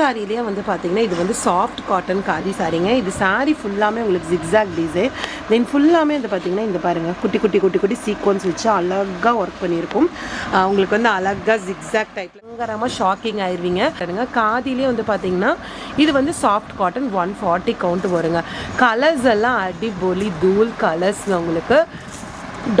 சாரிலேயே வந்து பார்த்தீங்கன்னா இது வந்து சாஃப்ட் காட்டன் காதி சாரிங்க. இது சாரி ஃபுல்லாமே உங்களுக்கு ஜிக்ஸாக் டிசைன் தென் ஃபுல்லாமே வந்து பார்த்தீங்கன்னா இந்த பாருங்கள் குட்டி குட்டி குட்டி குட்டி சீக்வன்ஸ் வச்சு அழகாக ஒர்க் பண்ணியிருக்கும். உங்களுக்கு வந்து அழகாக ஜிக்ஸாக் டைப்பில் பயங்கரமாக ஷாக்கிங் ஆயிடுவீங்க பாருங்க காதிலே வந்து பார்த்தீங்கன்னா இது வந்து soft cotton one forty count வருங்க. கலர்ஸ் எல்லாம் அடிபொலி தூள் கலர்ஸ் உங்களுக்கு.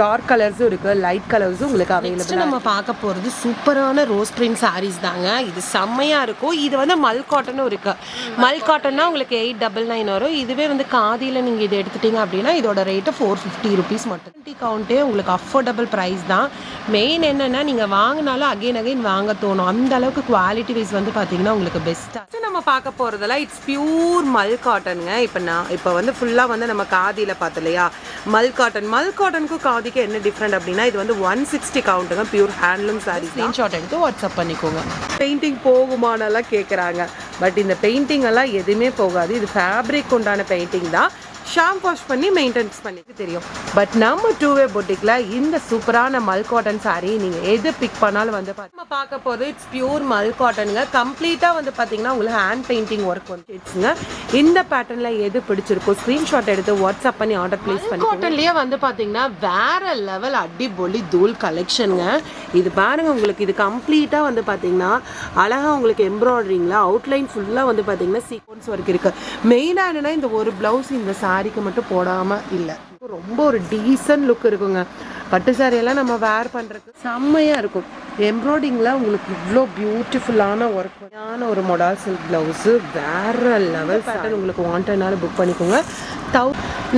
டார்க் கலர்ஸும் இருக்குது லைட் கலர்ஸும் உங்களுக்கு அவைலபிள் நம்ம பார்க்க போகிறது சூப்பரான ரோஸ் பிரிண்ட் சாரீஸ் தாங்க. இது செம்மையாக இருக்கும். இது வந்து மல் காட்டனும் இருக்குது மல் காட்டன்னா உங்களுக்கு எயிட் டபுள் நைன் வரும். இதுவே வந்து காதியில் நீங்கள் இது எடுத்துட்டீங்க அப்படின்னா இதோட ரேட்டு ஃபோர் ஃபிஃப்டி ருபீஸ் மட்டும். டுவெண்ட்டி கவுண்ட்டே உங்களுக்கு அஃபோர்டபுள் ப்ரைஸ் தான். மெயின் என்னென்னா நீங்கள் வாங்கினாலும் அகைன் அகைன் வாங்க தோணும். அந்த அளவுக்கு குவாலிட்டி வைஸ் வந்து பார்த்தீங்கன்னா உங்களுக்கு பெஸ்ட்டாக நம்ம பார்க்க போகிறதெல்லாம் இட்ஸ் பியூர் மல் காட்டனுங்க இப்போ நான் இப்போ வந்து ஃபுல்லாக வந்து நம்ம காதியில் பார்த்தோம் இல்லையா? மல் காட்டன் மல் காட்டனுக்கும் காதிக்கு என்ன டிஃப்ரெண்ட் அப்படின்னா இது வந்து ஒன் சிக்ஸ்டி கவுண்ட்டுங்க பியூர் ஹேண்ட்லூம் சாரி ஸ்க்ரீன்ஷாட் எடுத்து வாட்ஸ்அப் பண்ணிக்கோங்க. பெயிண்டிங் போகுமானெல்லாம் கேட்குறாங்க பட் இந்த பெயிண்டிங் எல்லாம் எதுவுமே போகாது. இது ஃபேப்ரிக் உண்டான பெயிண்டிங் தான். ஷாம் வாஷ் பண்ணி மெயின்டெனன்ஸ் பண்ணிட்டு தெரியும். பட் நம்ம டூ வே பொட்டிக்கில் இந்த சூப்பரான மல் காட்டன் saree நீங்கள் எது பிக் பண்ணாலும் வந்து பாருங்க. நம்ம பார்க்க போகிறது இட்ஸ் பியூர் மல் காட்டனுங்க கம்ப்ளீட்டாக வந்து பார்த்தீங்கன்னா உங்களுக்கு ஹேண்ட் பெயிண்டிங் ஒர்க் வந்து இட்ஸுங்க இந்த பேட்டர்னில் எது பிடிச்சிருக்கோ ஸ்க்ரீன்ஷாட் எடுத்து வாட்ஸ்அப் பண்ணி ஆர்டர் ப்ளேஸ் பண்ணி காட்டன்லேயே வந்து பார்த்தீங்கன்னா வேற லெவல் அடிபொலி தூள் கலெக்ஷனுங்க இது பாருங்க உங்களுக்கு இது கம்ப்ளீட்டாக வந்து பார்த்தீங்கன்னா அழகாக உங்களுக்கு எம்ப்ராய்டரிங்கில் அவுட்லைன் ஃபுல்லாக வந்து பார்த்தீங்கன்னா சீக்வன்ஸ் ஒர்க் இருக்கு. மெயினாக என்னன்னா இந்த ஒரு ப்ளவுஸ் இந்த சாரிக்கு மட்டும் போடாமல் இல்லை. ரொம்ப ஒரு டீசன்ட் லுக் இருக்குங்க. பட்டு சாரியெல்லாம் எல்லாம் நம்ம வேர் பண்ணுறதுக்கு செம்மையாக இருக்கும். எம்ப்ராய்டிங்கில் உங்களுக்கு இவ்வளோ பியூட்டிஃபுல்லான ஒர்க் ஒரு மொடால் சில்க் ப்ளவுஸு வேற லெவல் பேட்டர்ன் உங்களுக்கு வாண்டட்னால புக் பண்ணிக்கோங்க. தௌ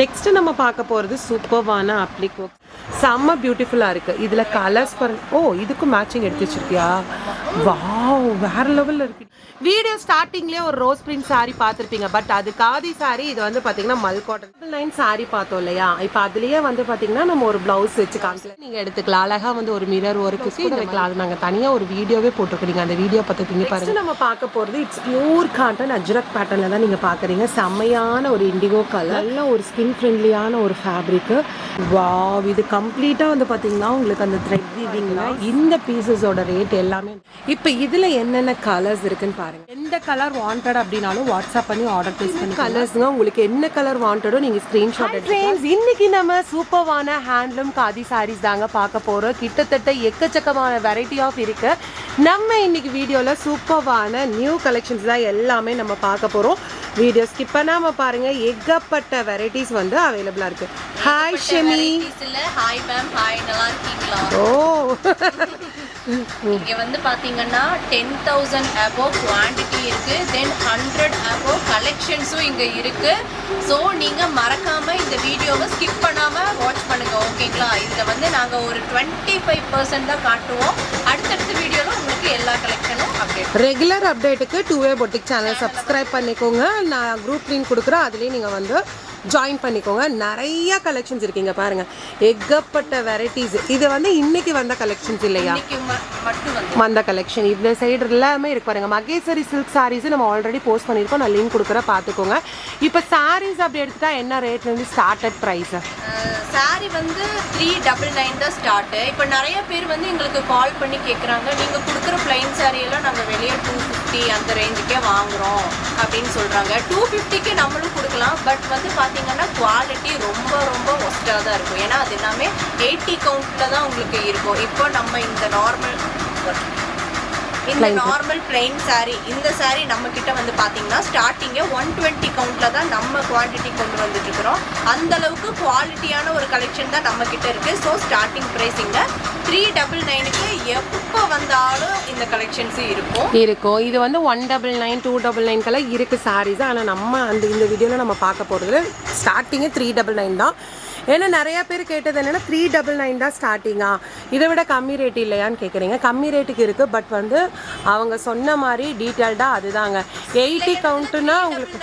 நெக்ஸ்ட்டு நம்ம பார்க்க போகிறது சூப்பர்வான அப்ளிக் ஒர்க் செம்ம பியூட்டிஃபுல்லாக இருக்குது இதில் கலர்ஸ் பாருங்க. ஓ இதுக்கும் மேட்சிங் எடுத்து வச்சிருக்கியா? வாவ் வேற லெவலில் இருக்கு. வீடியோ ஸ்டார்டிங்லேயே ஒரு ரோஸ் பிரிண்ட் saree பார்த்துருப்பீங்க. பட் அது காதி saree இது வந்து பார்த்தீங்கன்னா மல் காட்டன் நைன் saree பார்த்தோம் இல்லையா? இப்போ அதுலேயே வந்து பார்த்தீங்கன்னா நம்ம ஒரு ப்ளவுஸ் வச்சு காமிக்கலாம். நீங்கள் எடுத்துக்கலாம். அழகாக வந்து ஒரு மிரர் ஒர்க்கு இது வைக்கலாம். அது நாங்கள் தனியாக ஒரு வீடியோவே போட்டிருக்கீங்க அந்த வீடியோ பார்த்துருப்பீங்க பாருங்க. நம்ம பார்க்க போகிறது இட்ஸ் பியூர் காட்டன் அஜ்ரக் பேட்டர்னில் தான் நீங்கள் பார்க்குறீங்க. செம்மையான ஒரு இண்டிகோ கலர் நல்ல ஒரு ஸ்கின் ஃப்ரெண்ட்லியான ஒரு ஃபேப்ரிக்கு வாவ் இது கம்ப்ளீட்டாக வந்து பார்த்தீங்கன்னா உங்களுக்கு அந்த த்ரெட் வீவிங்னா இந்த பீசஸோட ரேட் எல்லாமே. இப்போ இதில் என்னென்ன கலர்ஸ் இருக்குன்னு பாருங்க. எந்த கலர் வாண்டட் அப்படின்னாலும் வாட்ஸ்அப் பண்ணி ஆர்டர் ப்ளேஸ் பண்ணி கலர்ஸ்ங்க உங்களுக்கு என்ன கலர் வாண்டடோ நீங்கள் ஸ்க்ரீன்ஷாட் எடுத்து இன்னைக்கு நம்ம சூப்பர்வான ஹேண்ட்லூம் காதி சாரீஸ் தாங்க பார்க்க போகிறோம் கிட்டத்தட்ட எக்கச்சக்கமான வெரைட்டி ஆஃப் இருக்கு. நம்ம இன்னைக்கு வீடியோவில் சூப்பர்வான நியூ கலெக்ஷன்ஸ் தான் எல்லாமே நம்ம பார்க்க போகிறோம் வீடியோ ஸ்கிப் பண்ணாமல் பாருங்க. ஏகப்பட்ட வெரைட்டிஸ் வந்து அவைலபிளாக இருக்கு. Hi Shemi hi ma'am hi நல்லா இருக்கீங்களா? ஓ. இங்கே வந்து பார்த்தீங்கன்னா டென் தௌசண்ட் அபோவ் குவான்டிட்டி இருக்கு. தென் ஹண்ட்ரட் அபோவ் கலெக்ஷன்ஸும் இங்கே இருக்கு. ஸோ நீங்கள் மறக்காம இந்த வீடியோவை ஸ்கிப் பண்ணாம வாட்ச் பண்ணுங்க ஓகேங்களா இதில் வந்து நாங்கள் ஒரு டுவெண்ட்டி ஃபைவ் பர்சன்ட் தான் காட்டுவோம். அடுத்தடுத்த வீடியோவில் உங்களுக்கு எல்லா கலெக்ஷனும் update regular அப்டேட்டுக்கு two way boutique channel subscribe பண்ணிக்கோங்க. நான் குரூப் லிங்க் கொடுக்குறேன் அதுலேயே நீங்கள் வந்து ஜாயின் பண்ணிக்கோங்க. நிறைய கலெக்ஷன்ஸ் இருக்கீங்க பாருங்க. ஏகப்பட்ட வெரைட்டிஸ் இது வந்து இன்னைக்கு வந்த கலெக்ஷன்ஸ் இல்லையா? வந்து. கலெக்ஷன் இந்த சைடு எல்லாமே இருக்கு பாருங்க. மகேஸ்வரி சில்க் சாரீஸ் நம்ம ஆல்ரெடி போஸ்ட் பண்ணியிருக்கோம். நான் லிங்க் கொடுக்குறேன். பார்த்துக்கோங்க. இப்போ சாரீஸ் அப்படி எடுத்துட்டா என்ன ரேட்லேருந்து ஸ்டார்டட் ப்ரைஸ் சாரி வந்து த்ரீ டபுள் நைன் தான் ஸ்டார்ட்டு இப்போ நிறைய பேர் வந்து எங்களுக்கு கால் பண்ணி கேட்குறாங்க நீங்கள் கொடுக்குற பிளைன் saree எல்லாம் நாங்கள் வெளியே டூ ஃபிஃப்டி அந்த ரேஞ்சுக்கே வாங்குறோம் அப்படின்னு சொல்கிறாங்க டூ ஃபிஃப்டிக்கு நம்மளும் கொடுக்கலாம். பட் வந்து பார்த்தீங்கன்னா குவாலிட்டி ரொம்ப ரொம்ப ஒஸ்ட்டாக தான் இருக்கும். ஏன்னா அது எல்லாமே எயிட்டி கவுண்ட்டில் தான் உங்களுக்கு இருக்கும். இப்போ நம்ம இந்த நார்மல் இந்த நார்மல் பிளைன் saree இந்த saree நம்ம கிட்ட வந்து பாத்தீங்கன்னா ஸ்டார்டிங்கே ஒன் டுவெண்ட்டி கவுண்ட்ல தான் நம்ம குவாண்டிட்டி கொண்டு வந்துட்டு இருக்கிறோம் அந்த அளவுக்கு குவாலிட்டியான ஒரு கலெக்ஷன் தான் நம்ம கிட்ட இருக்கு ஸோ ஸ்டார்டிங் ப்ரைஸிங்க த்ரீ டபுள் நைனுக்கு எப்போ வந்தாலும் இந்த கலெக்ஷன்ஸ் இருக்கும். இருக்கும். இது வந்து one double nine two double நைன்க்கெல்லாம் இருக்குது சாரீஸ் ஆனால் நம்ம அந்த இந்த வீடியோவில் நம்ம பார்க்க போகிறது ஸ்டார்டிங்கே த்ரீ டபுள் நைன் தான். ஏன்னா நிறைய பேர் கேட்டது என்னென்னா த்ரீ டபுள் நைன் தான் ஸ்டார்டிங்கா இதை விட கம்மி ரேட் இல்லையான்னு கேட்குறீங்க கம்மி ரேட்டுக்கு இருக்குது பட் வந்து அவங்க சொன்ன மாதிரி டீட்டெயில்டாக அதுதாங்க. எயிட்டி கவுண்ட்டுனா உங்களுக்கு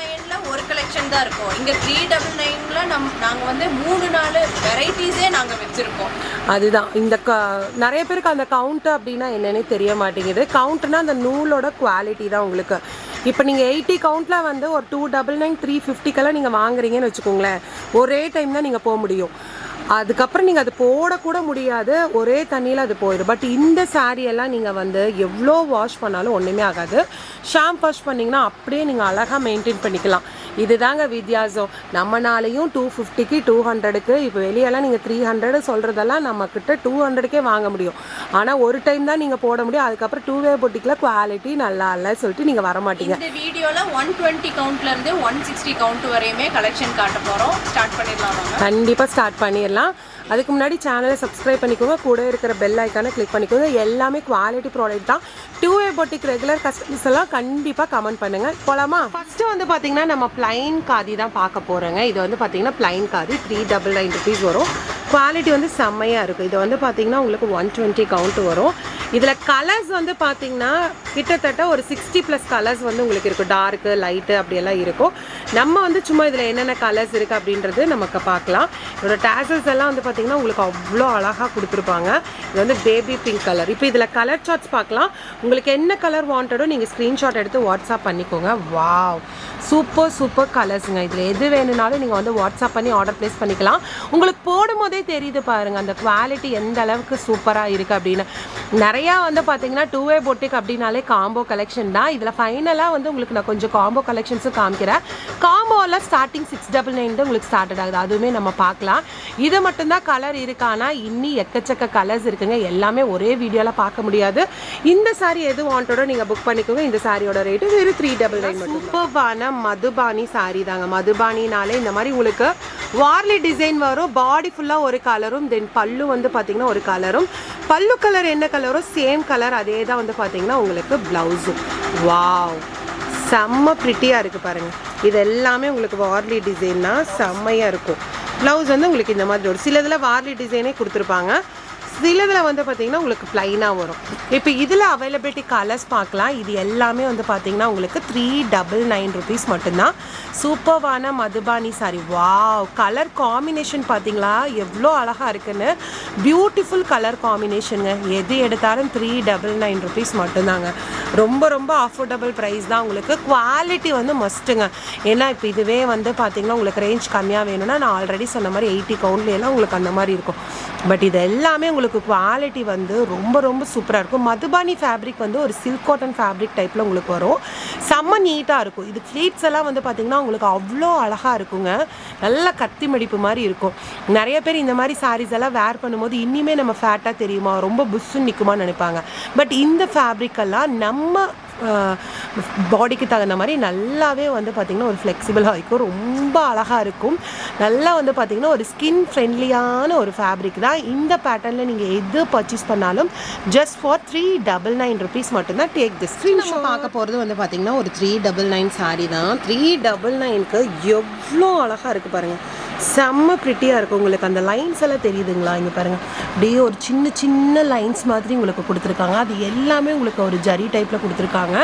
ஒரு கலெக்ஷன் தான் இருக்கும். இங்க த்ரீ டபுள் நைன்ல நம் நாங்க வந்து மூணு நாலு வெரைட்டிஸே நாங்க வச்சிருக்கோம். அதுதான். இந்த க நிறைய பேருக்கு அந்த கவுண்ட் அப்படின்னா என்னன்னே தெரிய மாட்டேங்குது. கவுண்ட்னா அந்த நூலோட குவாலிட்டி தான் உங்களுக்கு. இப்போ நீங்கள் எயிட்டி கவுண்ட்டில் வந்து ஒரு டூ டபுள் நைன் த்ரீ ஃபிஃப்டிக்கெல்லாம் நீங்கள் வாங்குறீங்கன்னு வச்சுக்கோங்களேன். ஒரே டைம் தான் நீங்கள் போக முடியும். அதுக்கப்புறம் நீங்கள் அது போடக்கூட முடியாது. ஒரே தண்ணியில் அது போயிடும். பட் இந்த எல்லாம் நீங்கள் வந்து எவ்வளோ வாஷ் பண்ணாலும் ஒன்றுமே ஆகாது. ஷாம்பு வாஷ் பண்ணிங்கன்னா அப்படியே நீங்கள் அழகாக மெயின்டைன் பண்ணிக்கலாம். இதுதாங்க வித்தியாசம். நம்மனாலையும் டூ ஃபிஃப்டிக்கு டூ ஹண்ட்ரடுக்கு இப்போ வெளியெல்லாம் நீங்கள் த்ரீ ஹண்ட்ரடு சொல்கிறதெல்லாம் நம்மக்கிட்ட டூ ஹண்ட்ரடுக்கே வாங்க முடியும். ஆனால் ஒரு டைம் தான் நீங்கள் போட முடியும். அதுக்கப்புறம் டூ வே பொட்டிக்கில் குவாலிட்டி நல்லா இல்லை சொல்லிட்டு நீங்கள் வர மாட்டீங்க. இந்த வீடியோல ஒன் டுவெண்ட்டி கவுண்ட்ல இருந்து ஒன் சிக்ஸ்டி கவுண்ட் வரையுமே கலெக்ஷன் காட்ட போறோம். ஸ்டார்ட் பண்ணிடலாம் கண்டிப்பாக ஸ்டார்ட் பண்ணிடலாம். அதுக்கு முன்னாடி சேனலை சப்ஸ்கிரைப் பண்ணிக்கோங்க. கூட இருக்கிற பெல் ஐக்கானை கிளிக் பண்ணிக்கோங்க. எல்லாமே குவாலிட்டி ப்ராடக்ட் தான். Two A boutique regular customers எல்லாம் கண்டிப்பாக கமெண்ட் பண்ணுங்க. போலாமா? ஃபஸ்ட்டு வந்து பார்த்தீங்கன்னா நம்ம பிளைன் காதி தான் பார்க்க போகிறோங்க இது வந்து பார்த்தீங்கன்னா plain khadi. Three double nine rupees வரும். குவாலிட்டி வந்து செம்மையாக இருக்கும் இது வந்து பார்த்தீங்கன்னா உங்களுக்கு ஒன் டுவெண்ட்டி கவுண்ட் வரும். இதில் கலர்ஸ் வந்து பார்த்தீங்கன்னா கிட்டத்தட்ட ஒரு சிக்ஸ்டி ப்ளஸ் கலர்ஸ் வந்து உங்களுக்கு இருக்கும் டார்க்கு லைட்டு அப்படியெல்லாம் இருக்கும். நம்ம வந்து சும்மா இதில் என்னென்ன கலர்ஸ் இருக்குது அப்படின்றது நமக்கு பார்க்கலாம் இதோட டேசல்ஸ் எல்லாம் வந்து பார்த்தீங்கன்னா உங்களுக்கு அவ்வளோ அழகாக கொடுத்துருப்பாங்க. இது வந்து பேபி பிங்க் கலர் இப்போ இதில் கலர் சார்ட்ஸ் பார்க்கலாம் உங்களுக்கு என்ன கலர் வாண்டடோ நீங்கள் ஸ்க்ரீன்ஷாட் எடுத்து வாட்ஸ்அப் பண்ணிக்கோங்க. வாவ் சூப்பர் சூப்பர் கலர்ஸுங்க இதில் எது வேணும்னாலும் நீங்கள் வந்து வாட்ஸ்அப் பண்ணி ஆர்டர் ப்ளேஸ் பண்ணிக்கலாம். உங்களுக்கு போடும்போதே பார்த்தாலே தெரியுது பாருங்கள் அந்த குவாலிட்டி எந்த அளவுக்கு சூப்பராக இருக்குது அப்படின்னு. நிறையா வந்து பார்த்தீங்கன்னா டூ வே பொட்டிக் அப்படின்னாலே காம்போ கலெக்ஷன் தான். இதில் ஃபைனலாக வந்து உங்களுக்கு நான் கொஞ்சம் காம்போ கலெக்ஷன்ஸும் காமிக்கிறேன். காம்போவில் ஸ்டார்டிங் சிக்ஸ் டபுள் நைன் தான் உங்களுக்கு ஸ்டார்டட் ஆகுது. அதுவுமே நம்ம பார்க்கலாம். இது மட்டும்தான் கலர் இருக்கானா இன்னி எக்கச்சக்க கலர்ஸ் இருக்குங்க. எல்லாமே ஒரே வீடியோவில் பார்க்க முடியாது. இந்த சாரி எது வாண்டடோ நீங்கள் புக் பண்ணிக்கோங்க. இந்த சாரியோட ரேட்டு வெறும் த்ரீ டபுள் நைன் சூப்பர்வான மதுபானி சாரி தாங்க. மதுபானினாலே இந்த மாதிரி உங்களுக்கு வார்லி டிசைன் வரும். பாடி ஃபுல்லாக ஒரு கலரும் தென் பல்லு வந்து பார்த்தீங்கன்னா ஒரு கலரும் பல்லு கலர் என்ன கலரோ சேம் கலர் அதே தான் வந்து பார்த்தீங்கன்னா உங்களுக்கு ப்ளவுஸும் வாவ் செம்ம ப்ரிட்டியாக இருக்குது பாருங்கள் இது எல்லாமே உங்களுக்கு வார்லி டிசைன்னா செம்மையாக இருக்கும். ப்ளவுஸ் வந்து உங்களுக்கு இந்த மாதிரி ஒரு சிலதில் வார்லி டிசைனே கொடுத்துருப்பாங்க. சிலதில் வந்து பார்த்தீங்கன்னா உங்களுக்கு ப்ளைனாக வரும். இப்போ இதில் அவைலபிலிட்டி கலர்ஸ் பார்க்கலாம். இது எல்லாமே வந்து பார்த்தீங்கன்னா உங்களுக்கு த்ரீ டபுள் நைன் ருபீஸ் மட்டும்தான். சூப்பர்வான Madhubani sari wow colour combination பார்த்தீங்களா எவ்வளோ அழகாக இருக்குன்னு. பியூட்டிஃபுல் கலர் காம்பினேஷனுங்க எது எடுத்தாலும் த்ரீ டபுள் நைன் ருபீஸ் மட்டும்தாங்க. ரொம்ப ரொம்ப அஃபோர்டபுள் ப்ரைஸ் தான் உங்களுக்கு. குவாலிட்டி வந்து மஸ்ட்டுங்க ஏன்னா இப்போ இதுவே வந்து பார்த்தீங்கன்னா உங்களுக்கு ரேஞ்ச் கம்மியாக வேணும்னா நான் ஆல்ரெடி சொன்ன மாதிரி எயிட்டி கவுண்ட்லாம் உங்களுக்கு அந்த மாதிரி இருக்கும். பட் இது எல்லாமே உங்களுக்கு குவாலிட்டி வந்து ரொம்ப ரொம்ப சூப்பராக இருக்கும். மதுபானி ஃபேப்ரிக் வந்து ஒரு சில்க் காட்டன் ஃபேப்ரிக் டைப்பில் உங்களுக்கு வரும். செம்ம நீட்டாக இருக்கும். இது ஃப்ளீட்ஸ் எல்லாம் வந்து பார்த்திங்கன்னா உங்களுக்கு அவ்வளோ அழகாக இருக்குங்க. நல்ல கத்தி மடிப்பு மாதிரி இருக்கும். நிறைய பேர் இந்த மாதிரி சாரீஸ் எல்லாம் வேர் பண்ணும்போது இனிமே நம்ம ஃபேட்டாக தெரியுமா? ரொம்ப புஷ்ஷுன்னு நிற்குமான்னு நினைப்பாங்க. பட் இந்த ஃபேப்ரிக்கெல்லாம் நம்ம பாடிக்கு தகுந்த மாதிரி நல்லாவே வந்து பார்த்திங்கன்னா ஒரு ஃப்ளெக்சிபிளாக இருக்கும். ரொம்ப அழகாக இருக்கும். நல்லா வந்து பார்த்திங்கன்னா ஒரு ஸ்கின் ஃப்ரெண்ட்லியான ஒரு ஃபேப்ரிக் தான். இந்த பேட்டர்னில் நீங்கள் எது பர்ச்சேஸ் பண்ணாலும் just for three double nine rupees மட்டும்தான் டேக் திஸ் நம்ம பார்க்க போகிறது வந்து பார்த்திங்கன்னா ஒரு த்ரீ டபுள் நைன் சாரீ தான். த்ரீ டபுள் நைனுக்கு எவ்வளோ அழகாக இருக்குது பாருங்கள் செம்ம ப்ரிட்டியாக இருக்கும் உங்களுக்கு. அந்த லைன்ஸ் எல்லாம் தெரியுதுங்களா? இங்கே பாருங்கள் அப்படியே ஒரு சின்ன சின்ன லைன்ஸ் மாதிரி உங்களுக்கு கொடுத்துருக்காங்க. அது எல்லாமே உங்களுக்கு ஒரு ஜரி டைப்பில் கொடுத்துருக்காங்க.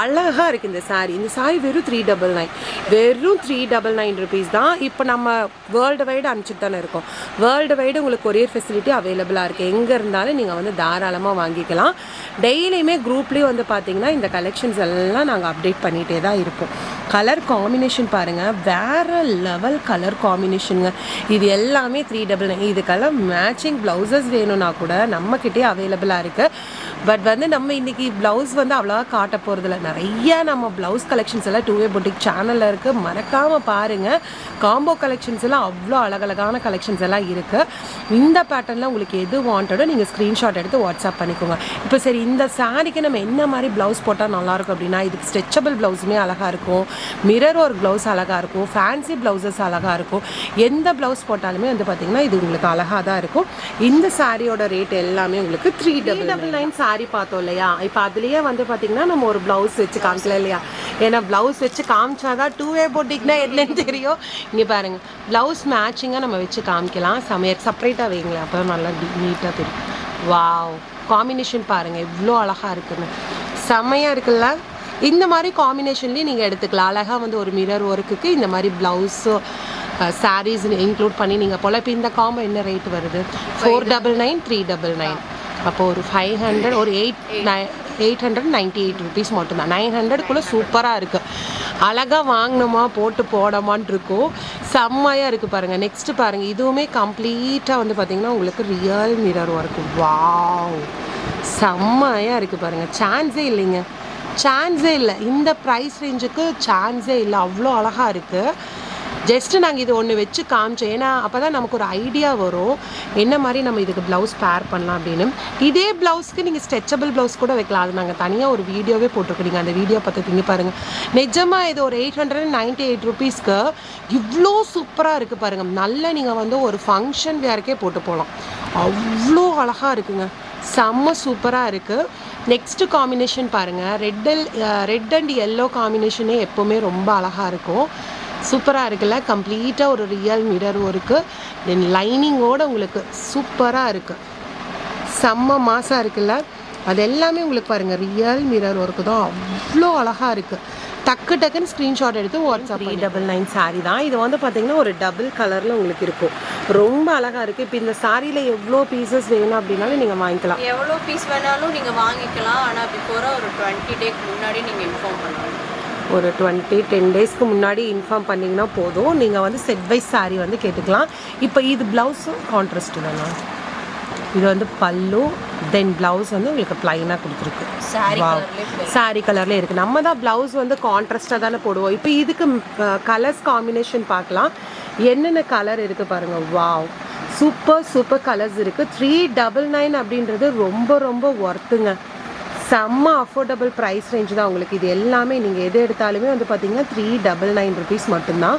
அழகாக இருக்குது இந்த சாரீ இந்த saree வெறும் த்ரீ டபுள் நைன் வெறும் த்ரீ டபுள் நைன் ருபீஸ் தான். இப்போ நம்ம வேர்ல்டு வைடு அனுப்பிச்சிட்டு தானே இருக்கோம். வேர்ல்டு வைடு உங்களுக்கு கொரியர் ஃபெசிலிட்டி அவைலபிளாக இருக்குது எங்கே இருந்தாலும் நீங்கள் வந்து தாராளமாக வாங்கிக்கலாம். டெய்லியுமே குரூப்லேயும் வந்து பார்த்தீங்கன்னா இந்த கலெக்ஷன்ஸ் எல்லாம் நாங்கள் அப்டேட் பண்ணிகிட்டே தான் இருப்போம். கலர் காம்பினேஷன் பாருங்கள் வேறு லெவல் கலர் காம்பினேஷனுங்க இது எல்லாமே த்ரீ டபுள் நைன் இதுக்கெல்லாம் மேட்சிங் ப்ளவுசஸ் வேணும்னா கூட நம்மக்கிட்டே அவைலபிளாக இருக்குது பட் வந்து நம்ம இன்றைக்கி ப்ளவுஸ் வந்து அவ்வளோவா காட்ட போகிறதில்ல நிறைய நம்ம ப்ளவுஸ் கலெக்ஷன்ஸ் எல்லாம் டூவே பொட்டிக் சேனலில் இருக்குது மறக்காமல் பாருங்கள் காம்போ கலெக்ஷன்ஸ் எல்லாம் அவ்வளோ அழகழகான கலெக்ஷன்ஸ் எல்லாம் இருக்குது இந்த பேட்டர்னில் உங்களுக்கு எது வாண்டடோ நீங்கள் ஸ்க்ரீன்ஷாட் எடுத்து வாட்ஸ்அப் பண்ணிக்கோங்க. இப்போ சரி இந்த சாரிக்கு நம்ம என்ன மாதிரி ப்ளவுஸ் போட்டால் நல்லாயிருக்கும் அப்படின்னா இதுக்கு ஸ்ட்ரெச்சபிள் ப்ளவுஸுமே அழகாக இருக்கும். மிரர் ஒரு ப்ளவுஸ் அழகாக இருக்கும். ஃபேன்சி ப்ளவுசஸ் அழகாக இருக்கும். எந்த ப்ளவுஸ் போட்டாலுமே வந்து பார்த்திங்கன்னா இது உங்களுக்கு அழகாக தான் இருக்கும். இந்த சாரியோட ரேட் எல்லாமே உங்களுக்கு three double double nine sari பார்த்தோம் இல்லையா? இப்போ அதுலேயே வந்து பார்த்திங்கன்னா நம்ம ஒரு ப்ளவுஸ் வச்சு காமிக்கல இல்லையா? ஏன்னா ப்ளவுஸ் வச்சு காமிச்சாதான் டூ வே போட்டிங்கன்னா என்னன்னு தெரியும். இங்கே பாருங்கள் ப்ளவுஸ் மேட்சிங்காக நம்ம வச்சு காமிக்கலாம். சமையல் செப்பரேட்டாக வைங்களேன். அப்போ நல்லா நீட்டாக தெரியும். வாவ் காம்பினேஷன் பாருங்கள் இவ்வளோ அழகாக இருக்குன்னு. செம்மையாக இருக்குல்ல? இந்த மாதிரி காம்பினேஷன்லேயும் நீங்கள் எடுத்துக்கலாம். அழகாக வந்து ஒரு மிரர் ஒர்க்குக்கு இந்த மாதிரி ப்ளவுஸும் சாரீஸ் இன்க்ளூட் பண்ணி நீங்கள் போல் இப்போ இந்த காம்போ என்ன ரேட் வருது? Four double nine three double nine அப்போது ஒரு ஃபைவ் ஹண்ட்ரட் ஒரு eight nine eight hundred ninety eight rupees மட்டும்தான் நைன் ஹண்ட்ரட்குள்ளே சூப்பராக இருக்குது அழகாக வாங்கினோமா போட்டு போடமான் இருக்கும். செம்மையாக இருக்குது பாருங்கள் நெக்ஸ்ட்டு பாருங்கள் இதுவுமே கம்ப்ளீட்டாக வந்து பார்த்திங்கன்னா உங்களுக்கு ரியல் மிரர் ஒர்க்கு வாவ் செம்மையாக இருக்குது பாருங்கள் சான்ஸே இல்லைங்க. சான்ஸே இல்லை. இந்த ப்ரைஸ் ரேஞ்சுக்கு சான்ஸே இல்லை. அவ்வளோ அழகாக இருக்குது ஜஸ்ட்டு நாங்கள் இது ஒன்று வச்சு காமிச்சோம். ஏன்னா அப்போ தான் நமக்கு ஒரு ஐடியா வரும். என்ன மாதிரி நம்ம இதுக்கு ப்ளவுஸ் பேர் பண்ணலாம் அப்படின்னு. இதே ப்ளவுஸ்க்கு நீங்கள் ஸ்ட்ரெச்சபிள் ப்ளவுஸ் கூட வைக்கலாம். அது நாங்கள் தனியாக ஒரு வீடியோவே போட்டிருக்கோம். நீங்கள் அந்த வீடியோ பார்த்துக்கிங்க பாருங்கள் நிஜமாக இது ஒரு எயிட் ஹண்ட்ரட் நைன்ட்டி எயிட் ருபீஸ்க்கு இவ்வளோ சூப்பராக இருக்குது பாருங்கள் நல்ல நீங்கள் வந்து ஒரு ஃபங்க்ஷன் வேறக்கே போட்டு போகலாம் அவ்வளோ அழகாக இருக்குங்க. செம்ம சூப்பராக இருக்குது நெக்ஸ்ட்டு காம்பினேஷன் பாருங்கள் ரெட் ரெட் அண்ட் எல்லோ காம்பினேஷனே எப்போவுமே ரொம்ப அழகாக இருக்கும். சூப்பராக இருக்குல்ல? கம்ப்ளீட்டாக ஒரு ரியல் மிரர் ஒர்க்கு தென் லைனிங்கோட உங்களுக்கு சூப்பராக இருக்குது செம்ம மாசாக இருக்குல்ல? அது எல்லாமே உங்களுக்கு பாருங்கள் ரியல் மிரர் ஒர்க்கு தான். அவ்வளோ அழகாக இருக்குது டக்கு டக்குன்னு ஸ்க்ரீன்ஷாட் எடுத்து WhatsApp three double nine sari தான். இது வந்து பார்த்தீங்கன்னா ஒரு டபுள் கலரில் உங்களுக்கு இருக்கும். ரொம்ப அழகாக இருக்குது இப்போ இந்த சாரியில் எவ்வளோ பீசஸ் வேணும் அப்படின்னாலும் நீங்கள் வாங்கிக்கலாம். எவ்வளோ பீஸ் வேணாலும் நீங்கள் வாங்கிக்கலாம். ஆனால் பிஃபோராக ஒரு டுவெண்ட்டி டேக்கு முன்னாடி நீங்கள் இன்ஃபார்ம் பண்ணணும். ஒரு டுவெண்ட்டி டென் டேஸ்க்கு முன்னாடி இன்ஃபார்ம் பண்ணிங்கன்னா போதும். நீங்கள் வந்து செட் வைஸ் saree வந்து கேட்டுக்கலாம். இப்போ இது ப்ளவுஸும் கான்ட்ராஸ்ட் தானா இது வந்து பல்லு தென் ப்ளவுஸ் வந்து உங்களுக்கு ப்ளைனாக கொடுத்துருக்கு. சாரி. கலர்லேயே சாரி கலர்ல இருக்கு. நம்ம தான் பிளவுஸ் வந்து கான்ட்ராஸ்டாக தானே போடுவோம். இப்போ இதுக்கு கலர்ஸ் காம்பினேஷன் பார்க்கலாம். என்னென்ன கலர் இருக்கு பாருங்க. வாவ் சூப்பர் சூப்பர் கலர்ஸ் இருக்கு. த்ரீ டபுள் நைன் அப்படின்றது ரொம்ப ரொம்ப ஒர்த்துங்க செம்ம அஃபோர்டபுள் ப்ரைஸ் ரேஞ்ச் தான் உங்களுக்கு. இது எல்லாமே நீங்கள் எது எடுத்தாலுமே வந்து பார்த்தீங்கன்னா த்ரீ டபுள் நைன் ருபீஸ் மட்டும்தான்.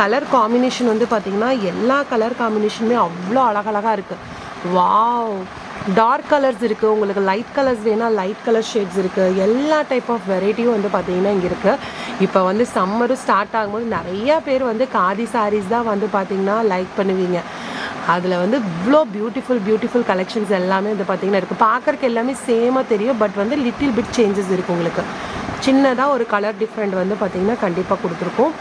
கலர் காம்பினேஷன் வந்து பார்த்தீங்கன்னா எல்லா கலர் காம்பினேஷனுமே அவ்வளோ அழகழகாக இருக்குது வாவ் டார்க் கலர்ஸ் இருக்குது உங்களுக்கு லைட் கலர்ஸ் வேணால் லைட் கலர் ஷேட்ஸ் இருக்குது எல்லா டைப் ஆஃப் வெரைட்டியும் வந்து பார்த்தீங்கன்னா இங்கே இருக்குது இப்போ வந்து சம்மரும் ஸ்டார்ட் ஆகும்போது நிறையா பேர் வந்து காதி சாரீஸ் தான் வந்து பார்த்தீங்கன்னா லைக் பண்ணுவீங்க. அதில் வந்து இவ்வளோ பியூட்டிஃபுல் பியூட்டிஃபுல் கலெக்ஷன்ஸ் எல்லாமே வந்து பார்த்தீங்கன்னா இருக்குது பார்க்குறக்கு எல்லாமே சேமாக தெரியும் பட் வந்து லிட்டில் பிட் சேஞ்சஸ் இருக்குது உங்களுக்கு. சின்னதாக ஒரு கலர் டிஃப்ரெண்ட் வந்து பார்த்திங்கன்னா கண்டிப்பாக கொடுத்துருக்கோம்.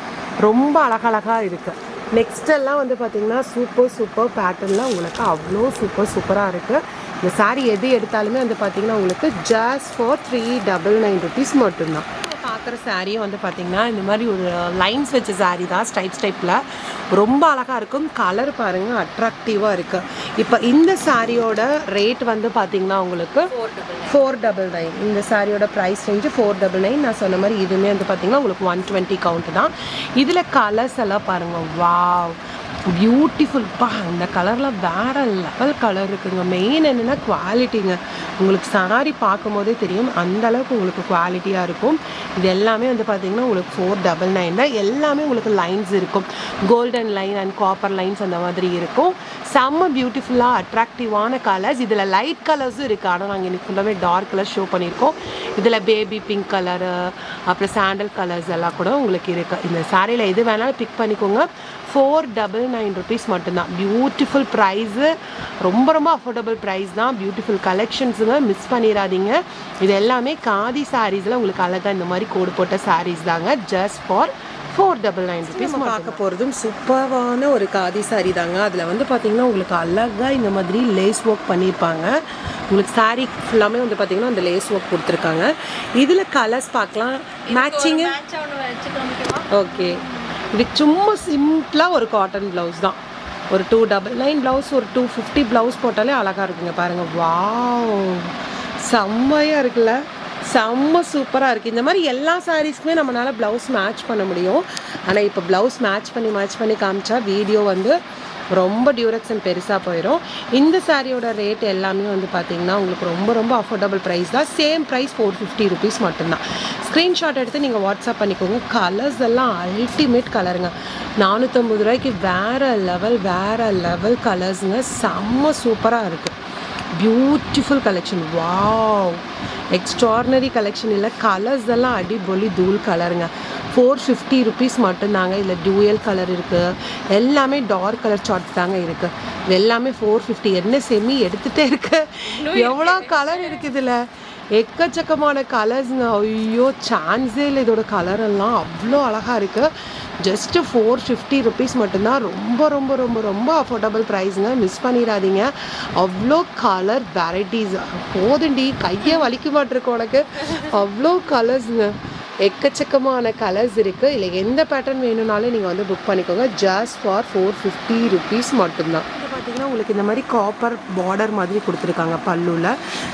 ரொம்ப அழகழகாக இருக்குது நெக்ஸ்டெல்லாம் வந்து பார்த்திங்கன்னா சூப்பர் சூப்பர் பேட்டர்னெலாம் உங்களுக்கு அவ்வளோ சூப்பர் சூப்பராக இருக்குது இந்த சாரீ எது எடுத்தாலுமே வந்து பார்த்திங்கன்னா உங்களுக்கு just for three double nine rupees மட்டும்தான். பார்க்குற சாரியும் வந்து பார்த்திங்கன்னா இந்த மாதிரி ஒரு லைன்ஸ் வச்ச சாரீ தான் ஸ்டைப் ஸ்டைப்பில் ரொம்ப அழகாக இருக்கும். கலர் பாருங்கள் அட்ராக்டிவாக இருக்குது இப்போ இந்த சாரியோட ரேட் வந்து பார்த்தீங்கன்னா உங்களுக்கு four double four double nine இந்த சாரியோட price range four double nine நான் சொன்ன மாதிரி இதுவுமே வந்து பார்த்திங்கன்னா உங்களுக்கு ஒன் டுவெண்ட்டி கவுண்ட் தான். இதில் கலர்ஸ் எல்லாம் பாருங்கள் வாவ் பியூட்டிஃபுல் பா இந்த கலரில் வேற லெவல் கலர் இருக்குங்க. மெயின் என்னென்னா குவாலிட்டிங்க உங்களுக்கு சாரி பார்க்கும்போதே தெரியும். அந்த அளவுக்கு உங்களுக்கு குவாலிட்டியாக இருக்கும். இது எல்லாமே வந்து பார்த்தீங்கன்னா உங்களுக்கு ஃபோர் டபுள் நைன் தான். எல்லாமே உங்களுக்கு லைன்ஸ் இருக்கும். Golden line and copper lines அந்த மாதிரி இருக்கும். செம்ம பியூட்டிஃபுல்லாக அட்ராக்டிவான கலர்ஸ் இதில் லைட் கலர்ஸும் இருக்குது ஆனால் நாங்கள் இன்றைக்கி ஃபுல்லாகவே டார்க் கலர் ஷோ பண்ணியிருக்கோம் இதில் பேபி பிங்க் கலரு அப்புறம் சாண்டல் கலர்ஸ் எல்லாம் கூட உங்களுக்கு இருக்குது இந்த சாரியில் எது வேணாலும் பிக் பண்ணிக்கோங்க. ஃபோர் டபுள் நைன் ருபீஸ் மட்டும்தான். பியூட்டிஃபுல் ப்ரைஸு ரொம்ப ரொம்ப அஃபோர்டபுள் ப்ரைஸ் தான். பியூட்டிஃபுல் கலெக்ஷன்ஸுங்க மிஸ் பண்ணிடாதீங்க இது எல்லாமே காதி சாரீஸில் உங்களுக்கு அழகாக இந்த மாதிரி கோடு போட்ட சாரீஸ் தாங்க. Just for four double nine rupees பார்க்க போகிறதும் சூப்பரான ஒரு காதி சாரி தாங்க. அதில் வந்து பார்த்தீங்கன்னா உங்களுக்கு அழகாக இந்த மாதிரி லேஸ் ஒர்க் பண்ணியிருப்பாங்க உங்களுக்கு சாரீ ஃபுல்லாமே வந்து பார்த்தீங்கன்னா அந்த லேஸ் ஒர்க் கொடுத்துருக்காங்க. இதில் கலர்ஸ் பார்க்கலாம். மேட்சிங்கு ஓகே இது சும்மா சிம்பிளாக ஒரு காட்டன் ப்ளவுஸ் தான். ஒரு டூ டபுள் நைன் ப்ளவுஸ் ஒரு டூ ஃபிஃப்டி ப்ளவுஸ் போட்டாலே அழகாக இருக்குங்க பாருங்கள் வாவ் செம்மையாக இருக்குல்ல? செம்ம சூப்பராக இருக்குது இந்த மாதிரி எல்லா சாரீஸ்க்குமே நம்மளால் ப்ளவுஸ் மேட்ச் பண்ண முடியும். ஆனால் இப்போ ப்ளவுஸ் மேட்ச் பண்ணி மேட்ச் பண்ணி காமிச்சா வீடியோ வந்து ரொம்ப டியூரக்ஷன் பெருசாக போயிடும் இந்த சாரியோட ரேட் எல்லாமே வந்து பார்த்தீங்கன்னா உங்களுக்கு ரொம்ப ரொம்ப அஃபோர்டபுள் ப்ரைஸ் தான். Same price four fifty rupees மட்டும்தான். ஸ்க்ரீன்ஷாட் எடுத்து நீங்கள் வாட்ஸ்அப் பண்ணிக்கோங்க. கலர்ஸ் எல்லாம் அல்டிமேட் கலருங்க நானூற்றம்பது ரூபாய்க்கு வேறு லெவல் வேறு லெவல் கலர்ஸுங்க செம்ம சூப்பராக இருக்குது beautiful collection wow extraordinary collection இல்லை கலர்ஸ் எல்லாம் அடிபொலி தூள் கலருங்க ஃபோர் ஃபிஃப்டி ருபீஸ் மட்டும்தாங்க. இதில் டூயல் கலர் இருக்குது எல்லாமே டார்க் கலர் சார்ட்ஸ் தாங்க இருக்குது எல்லாமே ஃபோர் ஃபிஃப்டி என்ன செமி எடுத்துகிட்டே இருக்கு. எவ்வளோ கலர் இருக்குது இதில்? எக்கச்சக்கமான கலர்ஸுங்க ஐயோ சான்ஸே இல்லை இதோட கலர் எல்லாம் அவ்வளோ அழகாக இருக்குது ஜஸ்ட்டு ஃபோர் ஃபிஃப்டி ருபீஸ் மட்டும்தான். ரொம்ப ரொம்ப ரொம்ப ரொம்ப அஃபோர்டபுள் ப்ரைஸுங்க மிஸ் பண்ணிடாதீங்க. அவ்வளோ கலர் வெரைட்டிஸ் போதுண்டி. கையே வலிக்க மாட்டிருக்கு உனக்கு. அவ்வளோ கலர்ஸுங்க எக்கச்சக்கமான கலர்ஸ் இருக்குது இல்லை எந்த பேட்டர்ன் வேணும்னாலும் நீங்கள் வந்து புக் பண்ணிக்கோங்க. Just for four fifty rupees மட்டும்தான். இது பார்த்தீங்கன்னா உங்களுக்கு இந்த மாதிரி காப்பர் பார்டர் மாதிரி கொடுத்துருக்காங்க பல்லுவில்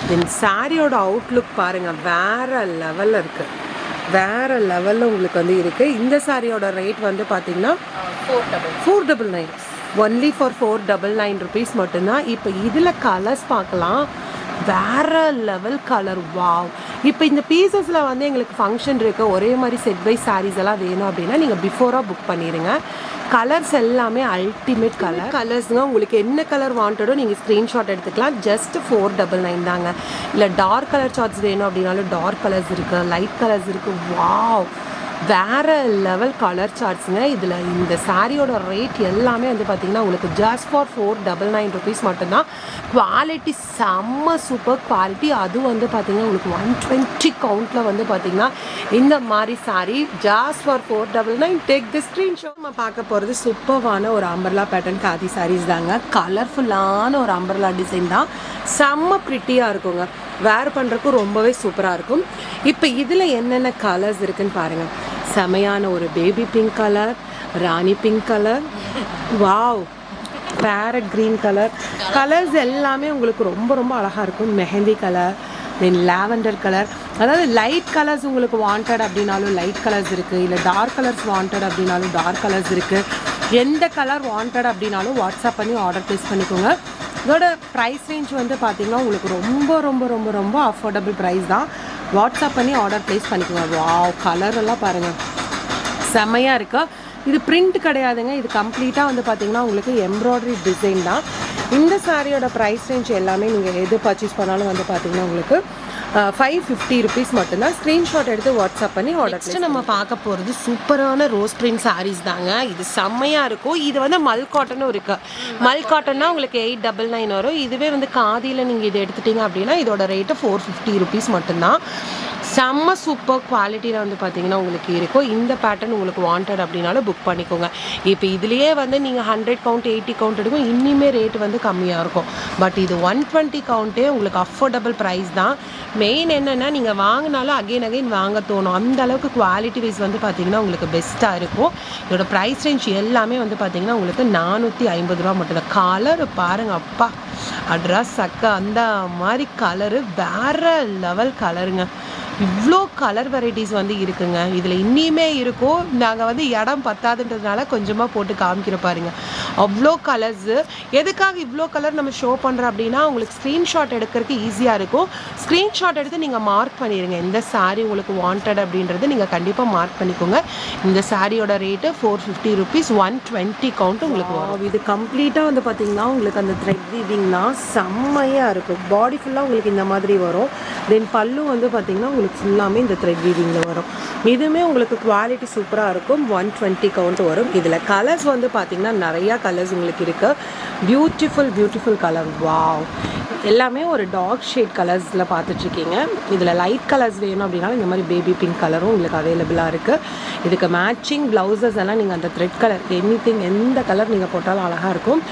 தென் சாரியோட அவுட்லுக் பாருங்கள் வேறு லெவலில் இருக்குது வேறு லெவலில் உங்களுக்கு வந்து இருக்குது இந்த சாரியோட ரேட் வந்து பார்த்தீங்கன்னா four double four double nine only for four double nine rupees மட்டும்தான். இப்போ இதில் கலர்ஸ் பார்க்கலாம். வேற லெவல் கலர் வாவ் இப்போ இந்த பீசஸில் வந்து எங்களுக்கு ஃபங்க்ஷன் இருக்குது ஒரே மாதிரி செட் பை சாரீஸ் எல்லாம் வேணும் அப்படின்னா நீங்கள் பிஃபோராக புக் பண்ணிடுங்க கலர்ஸ் எல்லாமே அல்டிமேட் கலர் கலர்ஸ்னால் உங்களுக்கு என்ன கலர் வாண்டடோ நீங்கள் ஸ்க்ரீன்ஷாட் எடுத்துக்கலாம். ஜஸ்ட் ஃபோர் டபுள் நைன் தாங்க. இல்லை டார்க் கலர் ஷார்ட்ஸ் வேணும் அப்படின்னாலும் டார்க் கலர்ஸ் இருக்குது லைட் கலர்ஸ் இருக்குது வாவ் வேற லெவல் கலர் சார்ட்ஸுங்க இதில் இந்த சாரியோட ரேட் எல்லாமே வந்து பார்த்திங்கன்னா உங்களுக்கு just for four double nine rupees மட்டும்தான். குவாலிட்டி செம்ம சூப்பர் குவாலிட்டி அதுவும் வந்து பார்த்திங்கன்னா உங்களுக்கு ஒன் டுவெண்ட்டி கவுண்ட்டில் வந்து பார்த்தீங்கன்னா இந்த மாதிரி sari just for four double nine take the screenshot நம்ம பார்க்க போகிறது சூப்பர்வான ஒரு அம்பர்லா பேட்டர்ன் காதி சாரீஸ் தாங்க. கலர்ஃபுல்லான ஒரு அம்பர்லா டிசைன் தான். செம்ம ப்ரிட்டியாக இருக்குங்க. வேர் பண்ணுறதுக்கும் ரொம்பவே சூப்பராக இருக்கும். இப்போ இதில் என்னென்ன கலர்ஸ் இருக்குன்னு பாருங்கள் செமையான ஒரு baby pink colour rani pink colour wow parrot green colour colours எல்லாமே உங்களுக்கு ரொம்ப ரொம்ப அழகாக இருக்கும். Mehndi colour then lavender colour அதாவது லைட் கலர்ஸ் உங்களுக்கு வாண்டட் அப்படின்னாலும் லைட் கலர்ஸ் இருக்குது இல்லை டார்க் கலர்ஸ் வாண்டட் அப்படின்னாலும் டார்க் கலர்ஸ் இருக்குது எந்த கலர் வாண்டட் அப்படின்னாலும் வாட்ஸ்அப் பண்ணி ஆர்டர் ப்ளேஸ் பண்ணிக்கோங்க. இதோட ப்ரைஸ் ரேஞ்ச் வந்து பார்த்தீங்கன்னா உங்களுக்கு ரொம்ப ரொம்ப ரொம்ப ரொம்ப அஃபோர்டபுள் ப்ரைஸ் தான். வாட்ஸ்அப் பண்ணி ஆர்டர் ப்ளேஸ் பண்ணிக்கோங்க. வா கலர் எல்லாம் பாருங்கள் செம்மையாக இருக்குது இது பிரிண்ட் கிடையாதுங்க. இது கம்ப்ளீட்டாக வந்து பார்த்தீங்கன்னா உங்களுக்கு எம்ப்ராய்டரி டிசைன் தான். இந்த சாரியோட ப்ரைஸ் ரேஞ்ச் எல்லாமே நீங்கள் எது பர்ச்சேஸ் பண்ணாலும் வந்து பார்த்தீங்கன்னா உங்களுக்கு ஃபைவ் ஃபிஃப்டி ருபீஸ் மட்டும்தான். ஸ்க்ரீன்ஷாட் எடுத்து வாட்ஸ்அப் பண்ணி ஆர்டர் நெக்ஸ்ட் நம்ம பார்க்க போகிறது சூப்பரான ரோஸ் பிரிண்ட் சாரீஸ் தாங்க. இது செம்மையாக இருக்கும். இது வந்து மல் காட்டனும் இருக்கு. மல் காட்டன்னா உங்களுக்கு எயிட் டபுள் நைன் வரும். இதுவே வந்து காதியில் நீங்கள் இது எடுத்துட்டீங்க அப்படின்னா இதோட ரேட்டு ஃபோர் ஃபிஃப்டி ருபீஸ் மட்டும்தான். செம்ம சூப்பர் குவாலிட்டியில் வந்து பார்த்தீங்கன்னா உங்களுக்கு இருக்கும். இந்த பேட்டர்ன் உங்களுக்கு வாண்டட் அப்படின்னாலும் புக் பண்ணிக்கோங்க. இப்போ இதுலேயே வந்து நீங்கள் ஹண்ட்ரட் கவுண்ட் எயிட்டி கவுண்ட் எடுக்கும். இன்னுமே ரேட் வந்து கம்மியாக இருக்கும். பட் இது ஒன் டுவெண்ட்டி கவுண்ட்டே உங்களுக்கு அஃபோர்டபுள் ப்ரைஸ் தான். மெயின் என்னென்னா நீங்கள் வாங்கினாலும் அகைன் அகைன் வாங்க தோணும். அந்த அளவுக்கு குவாலிட்டி வைஸ் வந்து பார்த்தீங்கன்னா உங்களுக்கு பெஸ்ட்டாக இருக்கும். இதோட ப்ரைஸ் ரேஞ்ச் எல்லாமே வந்து பார்த்தீங்கன்னா உங்களுக்கு நானூற்றி ஐம்பது ரூபா மட்டும்தான். கலர் பாருங்க அப்பா. அட்ரா சக்கா அந்த மாதிரி கலரு வேற லெவல் கலருங்க இவ்வளோ கலர் வெரைட்டிஸ் வந்து இருக்குங்க. இதில் இன்னியுமே இருக்கும் நாங்கள் வந்து இடம் பத்தாதுன்றதுனால கொஞ்சமாக போட்டு காமிக்கிற பாருங்க. அவ்வளோ கலர்ஸு எதுக்காக இவ்வளோ கலர் நம்ம ஷோ பண்ணுறோம் அப்படின்னா உங்களுக்கு ஸ்க்ரீன்ஷாட் எடுக்கிறதுக்கு ஈஸியாக இருக்கும். ஸ்க்ரீன்ஷாட் எடுத்து நீங்கள் மார்க் பண்ணிடுங்க எந்த சாரீ உங்களுக்கு வாண்டட் அப்படின்றது நீங்கள் கண்டிப்பாக மார்க் பண்ணிக்கோங்க. இந்த சாரியோட rate four fifty rupees one twenty count உங்களுக்கு வரும். இது கம்ப்ளீட்டாக வந்து பார்த்தீங்கன்னா உங்களுக்கு அந்த த்ரெட் வீவிங்னா செம்மையாக இருக்கும். பாடி ஃபுல்லாக உங்களுக்கு இந்த மாதிரி வரும். தென் பல்லு வந்து பார்த்திங்கன்னா உங்களுக்கு ஃபுல்லாமே இந்த த்ரெட் வீவிங்கில் வரும். இதுவுமே உங்களுக்கு குவாலிட்டி சூப்பராக இருக்கும். ஒன் டுவெண்ட்டி கவுண்ட் வரும். இதில் கலர்ஸ் வந்து பார்த்திங்கன்னா நிறையா கலர்ஸ் உங்களுக்கு இருக்குது பியூட்டிஃபுல் பியூட்டிஃபுல் கலர் வாவ் எல்லாமே ஒரு டார்க் ஷேட் கலர்ஸில் பார்த்துட்ருக்கீங்க. இதில் லைட் கலர்ஸ் வேணும் அப்படின்னா இந்த மாதிரி பேபி பிங்க் கலரும் உங்களுக்கு அவைலபிளாக இருக்குது இதுக்கு மேட்சிங் ப்ளவுசஸ் எல்லாம் நீங்கள் அந்த த்ரெட் கலர் எனி எந்த கலர் நீங்கள் போட்டாலும் அழகாக இருக்கும்.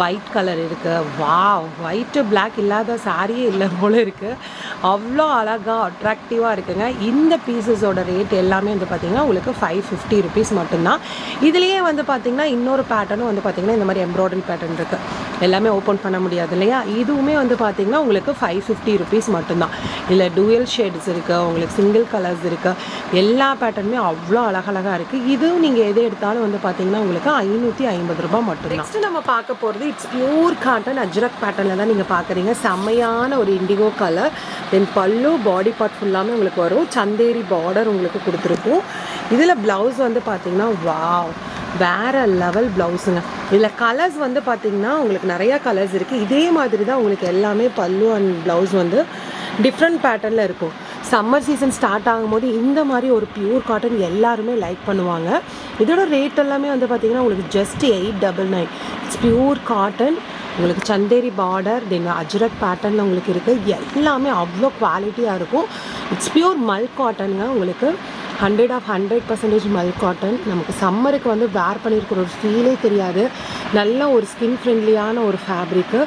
ஒயிட் கலர் இருக்குது வா ஒயிட்டு பிளாக் இல்லாத சாரியே இல்லை போல் இருக்குது அவ்வளோ அழகாக அட்ராக்டிவாக இருக்குங்க. இந்த பீசஸோட ரேட் எல்லாமே வந்து பார்த்திங்கன்னா உங்களுக்கு ஃபைவ் ஃபிஃப்டி ருபீஸ் மட்டும்தான். இதுலேயே வந்து பார்த்திங்கன்னா இன்னொரு பேட்டர்னும் வந்து பார்த்திங்கன்னா இந்த மாதிரி எம்ப்ராய்டரி பேட்டர்ன் இருக்குது எல்லாமே ஓப்பன் பண்ண முடியாது இல்லையா? இதுவுமே வந்து பார்த்திங்கன்னா உங்களுக்கு ஃபைவ் ஃபிஃப்டி ருபீஸ் மட்டும்தான். இல்லை டூயல் ஷேட்ஸ் இருக்குது உங்களுக்கு சிங்கிள் கலர்ஸ் இருக்குது எல்லா பேட்டர்னுமே அவ்வளோ அழகழகாக இருக்குது இதுவும் நீங்கள் எது எடுத்தாலும் வந்து பார்த்தீங்கன்னா உங்களுக்கு ஐநூற்றி ஐம்பது ரூபாய் மட்டும் நெக்ஸ்ட் நம்ம பார்க்க போகிறது இட்ஸ் பியூர் காட்டன் அஜ்ரக் பேட்டர்னில் தான் நீங்கள் பார்க்குறீங்க செம்மையான ஒரு இண்டிகோ கலர் தென் பல்லு பாடி பார்ட் ஃபுல்லாமே உங்களுக்கு வரும். சந்தேரி பார்டர் உங்களுக்கு கொடுத்துருக்கும். இதில் ப்ளவுஸ் வந்து பார்த்திங்கன்னா வாவ் வேற லெவல் ப்ளவுஸுங்க இதில் கலர்ஸ் வந்து பார்த்திங்கன்னா உங்களுக்கு நிறையா கலர்ஸ் இருக்குது இதே மாதிரி தான் உங்களுக்கு எல்லாமே பல்லு அண்ட் ப்ளவுஸ் வந்து டிஃப்ரெண்ட் பேட்டர்னில் இருக்கும். சம்மர் சீசன் ஸ்டார்ட் ஆகும்போது இந்த மாதிரி ஒரு பியூர் காட்டன் எல்லாருமே லைக் பண்ணுவாங்க. இதோட ரேட் எல்லாமே வந்து பார்த்திங்கன்னா உங்களுக்கு just eight double nine it's pure cotton உங்களுக்கு சந்தேரி பார்டர் தென் அஜ்ரக் பேட்டர்னில் உங்களுக்கு இருக்குது எல்லாமே அவ்வளோ குவாலிட்டியாக இருக்கும். இட்ஸ் பியூர் மல் காட்டனுங்க உங்களுக்கு. Hundred of hundred percentage mul cotton நமக்கு சம்மருக்கு வந்து வேர் பண்ணியிருக்கிற ஒரு ஃபீலே தெரியாது. நல்ல ஒரு ஸ்கின் ஃப்ரெண்ட்லியான ஒரு ஃபேப்ரிக்கு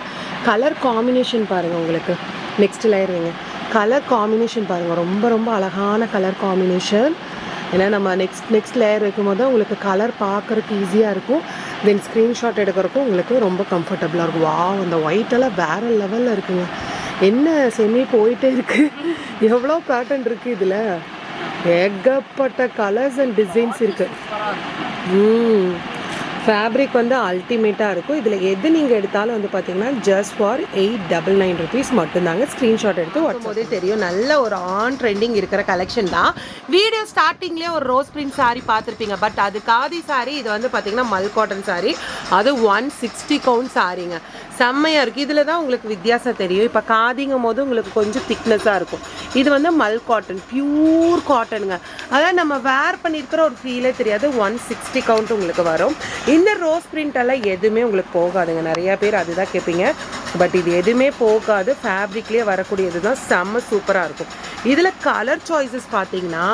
கலர் காம்பினேஷன் பாருங்கள் உங்களுக்கு. நெக்ஸ்ட் லேயர் வைங்க. கலர் காம்பினேஷன் பாருங்கள் ரொம்ப ரொம்ப அழகான கலர் காம்பினேஷன் ஏன்னா நம்ம நெக்ஸ்ட் நெக்ஸ்ட் லேயர் வைக்கும்போது உங்களுக்கு கலர் பார்க்குறக்கு ஈஸியாக இருக்கும். தென் ஸ்க்ரீன்ஷாட் எடுக்கிறக்கும் உங்களுக்கு ரொம்ப கம்ஃபர்டபுளாக இருக்கும். வா அந்த ஒயிட் எல்லாம் வேறு லெவலில் இருக்குங்க. என்ன செமி போயிட்டே இருக்குது எவ்வளோ பேட்டர்ன் இருக்குது இதில்? ஏகப்பட்ட கலர்ஸ் அண்ட் டிசைன்ஸ் இருக்குது ம். ஃபேப்ரிக் வந்து அல்டிமேட்டாக இருக்கும். இதில் எது நீங்கள் எடுத்தாலும் வந்து பார்த்தீங்கன்னா just for eight double nine rupees மட்டும்தாங்க ஸ்க்ரீன்ஷாட் எடுத்து வாட்ஸ்அப் போதே தெரியும். நல்ல ஒரு ஆன் ட்ரெண்டிங் இருக்கிற கலெக்ஷன் தான். வீடியோ ஸ்டார்டிங்லேயே ஒரு ரோஸ் பிரிண்ட் saree பார்த்துருப்பீங்க. பட் அது காதி சாரீ இது வந்து பார்த்தீங்கன்னா மல் காட்டன் saree. அது ஒன் சிக்ஸ்டி கவுண்ட் சாரீங்க செம்மையாக இருக்குது இதில் தான் உங்களுக்கு வித்தியாசம் தெரியும். இப்போ காதிங்கும் போது உங்களுக்கு கொஞ்சம் திக்னஸாக இருக்கும். இது வந்து மல் காட்டன் பியூர் காட்டனுங்க அதான் நம்ம வேர் பண்ணியிருக்கிற ஒரு ஃபீலே தெரியாது. ஒன் சிக்ஸ்டி கவுண்ட் உங்களுக்கு வரும். இந்த ரோஸ் பிரிண்டெல்லாம் எதுவுமே உங்களுக்கு போகாதுங்க. நிறையா பேர் அதுதான் கேட்பீங்க. பட் இது எதுவுமே போகாது. ஃபேப்ரிக்லேயே வரக்கூடியது தான் செம்ம சூப்பராக இருக்கும். இதில் கலர் சாய்ஸஸ் பார்த்தீங்கன்னா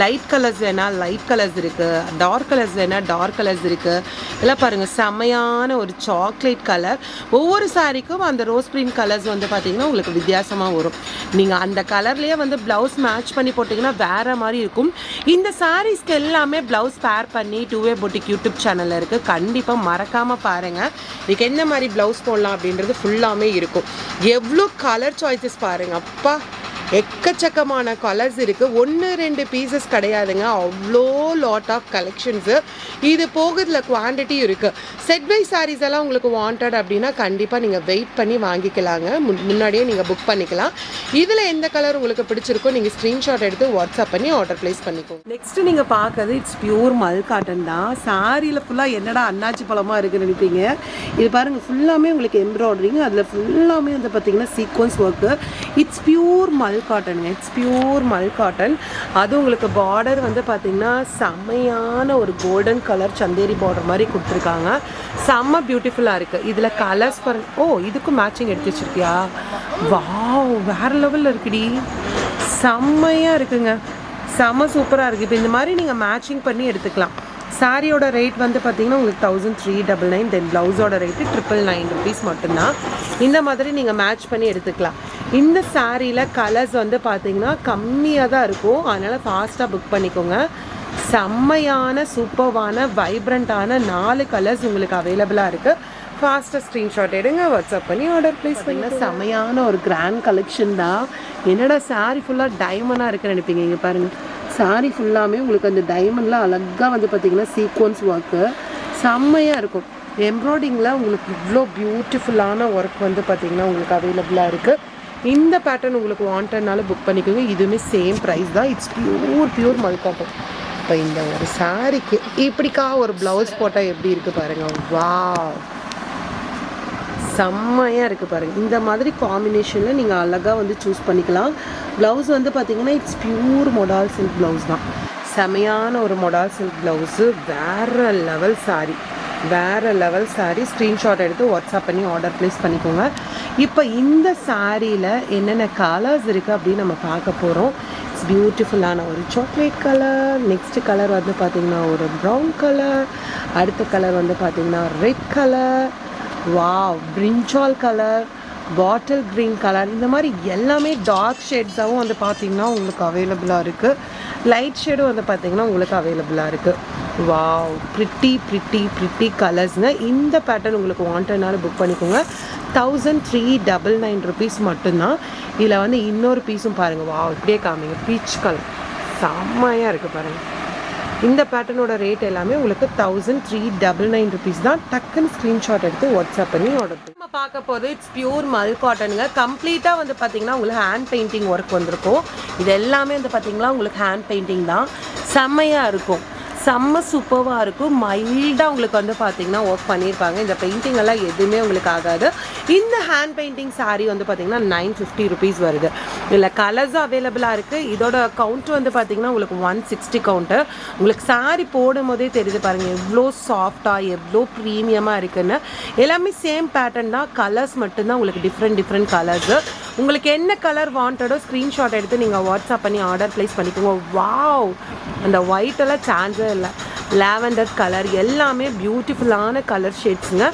லைட் கலர்ஸ் வேணால் லைட் கலர்ஸ் இருக்குது டார்க் கலர்ஸ் வேணால் டார்க் கலர்ஸ் இருக்குது எல்லாம் பாருங்கள் செம்மையான ஒரு சாக்லேட் கலர் ஒவ்வொரு சாரீக்கும் அந்த ரோஸ் பிரிண்ட் கலர்ஸ் வந்து பார்த்தீங்கன்னா உங்களுக்கு வித்தியாசமாக வரும். நீங்கள் அந்த கலர்லேயே வந்து ப்ளவுஸ் மேட்ச் பண்ணி போட்டிங்கன்னா வேறு மாதிரி இருக்கும். இந்த சாரீஸ்க்கு எல்லாமே ப்ளவுஸ் பேர் பண்ணி டூவே பொட்டிக் யூடியூப் சேனலில் இருக்குது கண்டிப்பாக மறக்காமல் பாருங்கள் இதுக்கு என்ன மாதிரி ப்ளவுஸ் போடலாம் அப்படின்றது ஃபுல்லாமே இருக்கும். எவ்வளோ கலர் சாய்ஸஸ் பாருங்கள் அப்பா எக்கச்சக்கமான கலர்ஸ் இருக்குது ஒன்று ரெண்டு பீசஸ் கிடையாதுங்க. அவ்வளோ லாட் ஆஃப் கலெக்ஷன்ஸு இது போகிறதுல குவான்டிட்டி இருக்குது செட் பை சாரீஸ் எல்லாம் உங்களுக்கு வாண்டட் அப்படின்னா கண்டிப்பாக நீங்கள் வெயிட் பண்ணி வாங்கிக்கலாங்க. முன்- முன்னாடியே நீங்கள் புக் பண்ணிக்கலாம். இதில் எந்த கலர் உங்களுக்கு பிடிச்சிருக்கோ நீங்கள் ஸ்க்ரீன்ஷாட் எடுத்து வாட்ஸ்அப் பண்ணி ஆர்டர் ப்ளேஸ் பண்ணிக்கோங்க. நெக்ஸ்ட் நீங்கள் பார்க்கறது இட்ஸ் பியூர் மல் காட்டன் தான். சாரியில் ஃபுல்லாக என்னடா அன்னாச்சி பழமாக இருக்குன்னு நினைப்பீங்க. இது பாருங்கள் ஃபுல்லாமே உங்களுக்கு எம்ப்ராய்டரிங் அதில் ஃபுல்லாமே வந்து பார்த்தீங்கன்னா sequence work it's pure mul காட்டனுங்க இட்ஸ் பியூர் மல் காட்டன் அது உங்களுக்கு பார்டர் வந்து பார்த்தீங்கன்னா செம்மையான ஒரு கோல்டன் கலர் சந்தேரி பார்டர் மாதிரி கொடுத்துருக்காங்க. செம்ம பியூட்டிஃபுல்லாக இருக்குது இதில் கலர்ஸ் பர் ஓ இதுக்கும் மேட்சிங் எடுத்து வச்சுருக்கியா? வாவ் வேற லெவலில் இருக்குடி. செம்மையாக இருக்குங்க. செம்ம சூப்பராக இருக்குது இப்போ இந்த மாதிரி நீங்கள் மேட்சிங் பண்ணி எடுத்துக்கலாம். சாரியோட ரேட் வந்து பார்த்தீங்கன்னா உங்களுக்கு thousand three double nine then ப்ளவுஸோட ரேட்டு ட்ரிபிள் நைன் ருபீஸ் மட்டும்தான். இந்த மாதிரி நீங்கள் மேட்ச் பண்ணி எடுத்துக்கலாம். இந்த சாரியில் கலர்ஸ் வந்து பார்த்தீங்கன்னா கம்மியாக தான் இருக்கும். அதனால் ஃபாஸ்ட்டாக புக் பண்ணிக்கோங்க. செம்மையான சூப்பர்வான வைப்ரண்ட்டான நாலு கலர்ஸ் உங்களுக்கு அவைலபிளாக இருக்குது ஃபாஸ்ட்டாக ஸ்க்ரீன்ஷாட் எடுங்க. வாட்ஸ்அப் பண்ணி ஆர்டர் ப்ளேஸ் பண்ணி செமையான ஒரு கிராண்ட் கலெக்ஷன் தான். என்னடா சாரி ஃபுல்லாக டைமண்டாக இருக்குன்னு நினைப்பீங்க இங்கே பாருங்கள் சாரி ஃபுல்லாமே உங்களுக்கு அந்த டைமண்ட்லாம் அழகாக வந்து பார்த்தீங்கன்னா சீக்வன்ஸ் ஒர்க்கு செம்மையாக இருக்கும் எம்ப்ராய்டிங்கில் உங்களுக்கு இவ்வளோ பியூட்டிஃபுல்லான ஒர்க் வந்து பார்த்திங்கன்னா உங்களுக்கு அவைலபிளாக இருக்குது இந்த பேட்டர்ன் உங்களுக்கு வாண்டட்னால புக் பண்ணிக்கோங்க. இதுவுமே சேம் ப்ரைஸ் தான். இட்ஸ் பியூர் பியூர் மல்காட்டம் இப்போ இந்த ஒரு சாரிக்கு இப்படிக்கா ஒரு ப்ளவுஸ் போட்டால் எப்படி இருக்குது பாருங்கள் வா செம்மையாக இருக்குது பாருங்கள் இந்த மாதிரி காம்பினேஷனில் நீங்கள் அழகாக வந்து சூஸ் பண்ணிக்கலாம். ப்ளவுஸ் வந்து பார்த்திங்கன்னா it's pure modal silk blouse தான். செமையான ஒரு மொடால் சில்க் ப்ளவுஸு வேறு லெவல் saree. வேறு லெவல் சாரீ ஸ்க்ரீன்ஷாட் எடுத்து வாட்ஸ்அப் பண்ணி ஆர்டர் ப்ளேஸ் பண்ணிக்கோங்க. இப்போ இந்த சாரியில் என்னென்ன கலர்ஸ் இருக்குது அப்படின்னு நம்ம பார்க்க போகிறோம் இட்ஸ் பியூட்டிஃபுல்லான ஒரு சாக்லேட் கலர் நெக்ஸ்ட் கலர் வந்து பார்த்திங்கன்னா ஒரு ப்ரௌன் கலர் அடுத்த கலர் வந்து பார்த்திங்கன்னா red colour wow brinjal colour bottle green colour இந்த மாதிரி எல்லாமே டார்க் ஷேட்ஸாகவும் வந்து பார்த்தீங்கன்னா உங்களுக்கு அவைலபிளாக இருக்குது லைட் ஷேடும் வந்து பார்த்தீங்கன்னா உங்களுக்கு அவைலபிளாக இருக்குது வாவ் ப்ரிட்டி ப்ரிட்டி ப்ரிட்டி கலர்ஸ்ங்க இந்த பேட்டர்ன் உங்களுக்கு வாண்டட்னால புக் பண்ணிக்கோங்க. Thousand three double nine rupees மட்டும்தான். இதில் வந்து இன்னொரு பீஸும் பாருங்கள் வாவ் இப்படியே காமிங்க. பீச் கலர் செம்மையாக இருக்குது பாருங்கள் இந்த பேட்டர்னோட ரேட் எல்லாமே உங்களுக்கு thousand three double nine rupees தான். டக்குன்னு ஸ்க்ரீன்ஷாட் எடுத்து வாட்ஸ்அப் பண்ணி ஆர்டர் நம்ம பார்க்க போகிறது இட்ஸ் பியூர் மல் காட்டனுங்க கம்ப்ளீட்டாக வந்து பார்த்தீங்கன்னா உங்களுக்கு ஹேண்ட் பெயிண்டிங் ஒர்க் வந்திருக்கும். இது எல்லாமே வந்து பார்த்தீங்கன்னா உங்களுக்கு ஹேண்ட் பெயிண்டிங் தான். செம்மையாக இருக்கும். செம்ம சூப்பராக இருக்கும். மைல்டாக உங்களுக்கு வந்து பார்த்தீங்கன்னா ஒர்க் பண்ணியிருப்பாங்க இந்த பெயிண்டிங் எல்லாம் எதுவுமே உங்களுக்கு ஆகாது. இந்த ஹேண்ட் பெயிண்டிங் சாரீ வந்து பார்த்தீங்கன்னா நைன் ஃபிஃப்டி ருபீஸ் வருது. இதில் கலர்ஸும் அவைலபிளாக இருக்குது இதோட கவுண்ட் வந்து பார்த்தீங்கன்னா உங்களுக்கு ஒன் சிக்ஸ்டி கவுண்ட்டு உங்களுக்கு சாரீ போடும் போதே தெரியுது பாருங்கள் எவ்வளோ சாஃப்டாக எவ்வளோ ப்ரீமியமாக இருக்குன்னு. எல்லாமே சேம் பேட்டர்ன் தான். கலர்ஸ் மட்டும்தான் உங்களுக்கு டிஃப்ரெண்ட் டிஃப்ரெண்ட் கலர்ஸு உங்களுக்கு என்ன கலர் வாண்டடோ ஸ்க்ரீன்ஷாட் எடுத்து நீங்கள் வாட்ஸ்அப் பண்ணி ஆர்டர் ப்ளேஸ் பண்ணிக்கோங்க. வாவ் அந்த ஒயிட்டெல்லாம் சான்ஸே இல்லை லாவெண்டர் கலர் எல்லாமே பியூட்டிஃபுல்லான கலர் ஷேட்ஸுங்க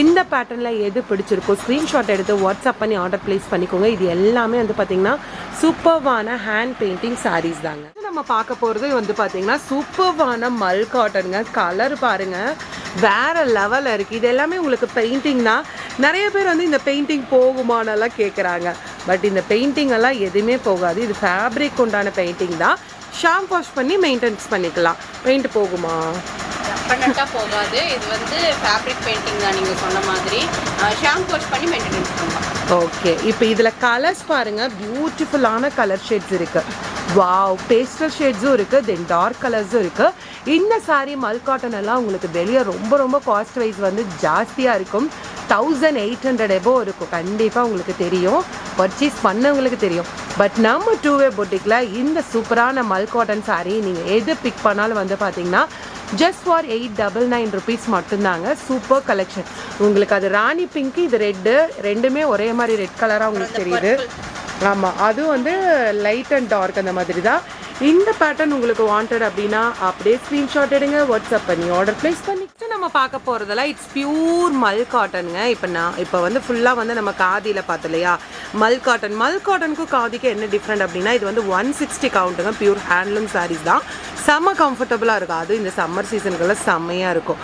இந்த பேட்டர்னில் எது பிடிச்சிருக்கோ ஸ்க்ரீன்ஷாட் எடுத்து வாட்ஸ்அப் பண்ணி ஆர்டர் ப்ளேஸ் பண்ணிக்கோங்க. இது எல்லாமே வந்து பார்த்தீங்கன்னா சூப்பர்வான ஹேண்ட் பெயிண்டிங் சாரீஸ் தாங்க. நம்ம பார்க்க போகிறது வந்து பார்த்தீங்கன்னா சூப்பர்வான மல் காட்டனுங்க கலர் பாருங்க. வேற லெவலில் இருக்குது இது எல்லாமே உங்களுக்கு பெயிண்டிங் தான். நிறைய பேர் வந்து இந்த பெயிண்டிங் போகுமானெல்லாம் கேட்குறாங்க பட் இந்த பெயிண்டிங் எல்லாம் எதுவுமே போகாது. இது ஃபேப்ரிக் உண்டான பெயிண்டிங் தான். ஷாம்ப் வாஷ் பண்ணி மெயின்டெனன்ஸ் பண்ணிக்கலாம். பெயிண்ட் போகுமா? டெஃபினட்டாக போகாது. இது வந்து ஃபேப்ரிக் பெயிண்டிங் தான் நீங்கள் சொன்ன மாதிரி. ஷாம்பு வாஷ் பண்ணி மெயின்டெனன்ஸ் பண்ணலாம் ஓகே இப்போ இதில் கலர்ஸ் பாருங்கள் பியூட்டிஃபுல்லான கலர் ஷேட்ஸ் இருக்குது வாவ் பேஸ்டல் ஷேட்ஸும் இருக்குது தென் டார்க் கலர்ஸும் இருக்குது இந்த சாரீ மல் காட்டன் எல்லாம் உங்களுக்கு வெளியே ரொம்ப ரொம்ப காஸ்ட் வைஸ் வந்து ஜாஸ்தியாக இருக்கும். தௌசண்ட் எயிட் ஹண்ட்ரட் எபோ இருக்கும். கண்டிப்பாக உங்களுக்கு தெரியும். பர்ச்சேஸ் பண்ணவங்களுக்கு தெரியும். பட் நம்ம டூ வே பொட்டிக்கில் இந்த சூப்பரான மல் காட்டன் சாரீ நீங்கள் எது பிக் பண்ணாலும் வந்து பார்த்தீங்கன்னா just for eight double nine rupees மட்டும்தாங்க. சூப்பர் கலெக்ஷன் உங்களுக்கு அது ராணி பிங்க் இது ரெட்டு ரெண்டுமே ஒரே மாதிரி ரெட் கலராக உங்களுக்கு தெரியுது. ஆமாம் அதுவும் வந்து லைட் அண்ட் டார்க் அந்த மாதிரி தான் இந்த பேட்டர்ன் உங்களுக்கு வாண்டட் அப்படின்னா அப்படியே ஸ்க்ரீன்ஷாட் எடுங்க வாட்ஸ்அப் பண்ணி ஆர்டர் ப்ளேஸ் பண்ணி. நம்ம பார்க்க போகிறதெல்லாம் இட்ஸ் பியூர் மல் காட்டனுங்க இப்போ நான் இப்போ வந்து ஃபுல்லாக வந்து நம்ம காதியில் பார்த்தோம் இல்லையா மல் காட்டன் மல் காட்டனுக்கும் காதிக்கும் என்ன டிஃப்ரெண்ட் அப்படின்னா இது வந்து ஒன் சிக்ஸ்டி கவுண்ட்டுங்க பியூர் ஹேண்ட்லூம் சாரீஸ் தான். செம்ம கம்ஃபர்டபுளாக இருக்கும். அதுவும் இந்த சம்மர் சீசனுக்குள்ள செம்மையாக இருக்கும்.